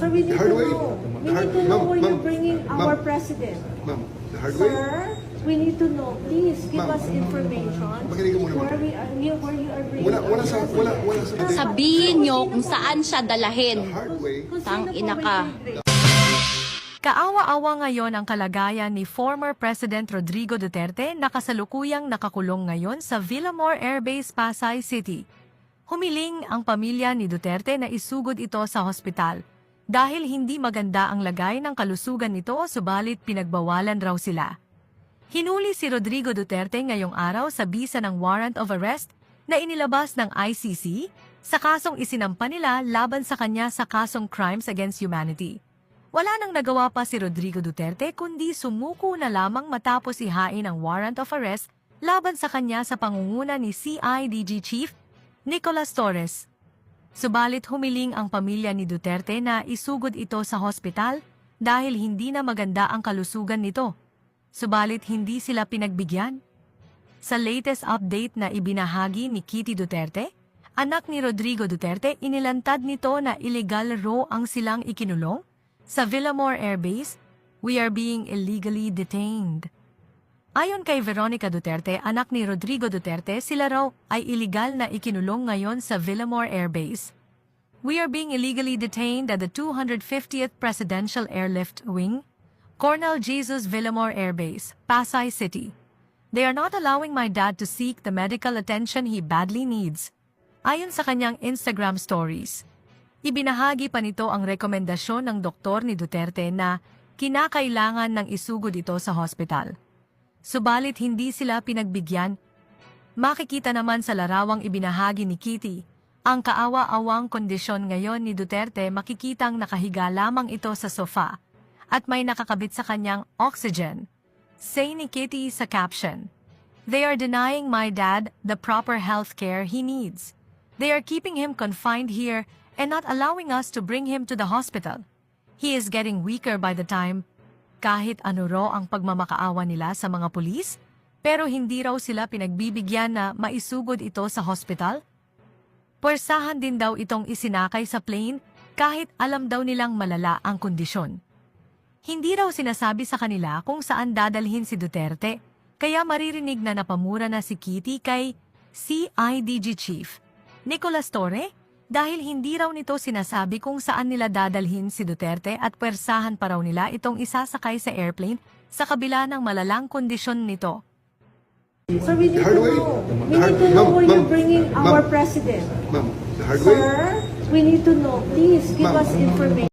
So we need Hard to way. know. We need to know where you're bringing our president. Ma'am, the hard way. Sir, we need to know. Please give Ma'am. us information Makinig ka muna, ma'am. where we are, where you are bringing Wala, wala our sa, president. wala, wala sa debate. Sabihin nyo kung saan siya dalahin. The hard way. Kung Tang ina ka. Kaawa-awa ngayon ang kalagayan ni former President Rodrigo Duterte na kasalukuyang nakakulong ngayon sa Villamor Air Base, Pasay City. Humiling ang pamilya ni Duterte na isugod ito sa hospital dahil hindi maganda ang lagay ng kalusugan nito subalit pinagbawalan raw sila. Hinuli si Rodrigo Duterte ngayong araw sa bisa ng warrant of arrest na inilabas ng ICC sa kasong isinampa nila laban sa kanya sa kasong crimes against humanity. Wala nang nagawa pa si Rodrigo Duterte kundi sumuko na lamang matapos ihain ang warrant of arrest laban sa kanya sa pangunguna ni CIDG Chief Nicolas Torres. Subalit humiling ang pamilya ni Duterte na isugod ito sa hospital dahil hindi na maganda ang kalusugan nito. Subalit hindi sila pinagbigyan. Sa latest update na ibinahagi ni Kitty Duterte, anak ni Rodrigo Duterte inilantad nito na illegal raw ang silang ikinulong sa Villamor Air Base, we are being illegally detained. Ayon kay Veronica Duterte, anak ni Rodrigo Duterte, sila raw ay illegal na ikinulong ngayon sa Villamor Air Base. We are being illegally detained at the 250th Presidential Airlift Wing, Cornel Jesus Villamor Air Base, Pasay City. They are not allowing my dad to seek the medical attention he badly needs. Ayon sa kanyang Instagram stories, ibinahagi pa nito ang rekomendasyon ng doktor ni Duterte na kinakailangan ng isugod ito sa hospital. Subalit hindi sila pinagbigyan. Makikita naman sa larawang ibinahagi ni Kitty, ang kaawa-awang kondisyon ngayon ni Duterte makikitang nakahiga lamang ito sa sofa at may nakakabit sa kanyang oxygen. Say ni Kitty sa caption, They are denying my dad the proper health care he needs. They are keeping him confined here and not allowing us to bring him to the hospital. He is getting weaker by the time kahit ano raw ang pagmamakaawa nila sa mga pulis, pero hindi raw sila pinagbibigyan na maisugod ito sa hospital? Pwersahan din daw itong isinakay sa plane kahit alam daw nilang malala ang kondisyon. Hindi raw sinasabi sa kanila kung saan dadalhin si Duterte, kaya maririnig na napamura na si Kitty kay CIDG Chief Nicolas Torre dahil hindi raw nito sinasabi kung saan nila dadalhin si Duterte at pwersahan pa raw nila itong isasakay sa airplane sa kabila ng malalang kondisyon nito. So we need to know. We need to know where you're bringing our president. Sir, we need to know. Please give us information.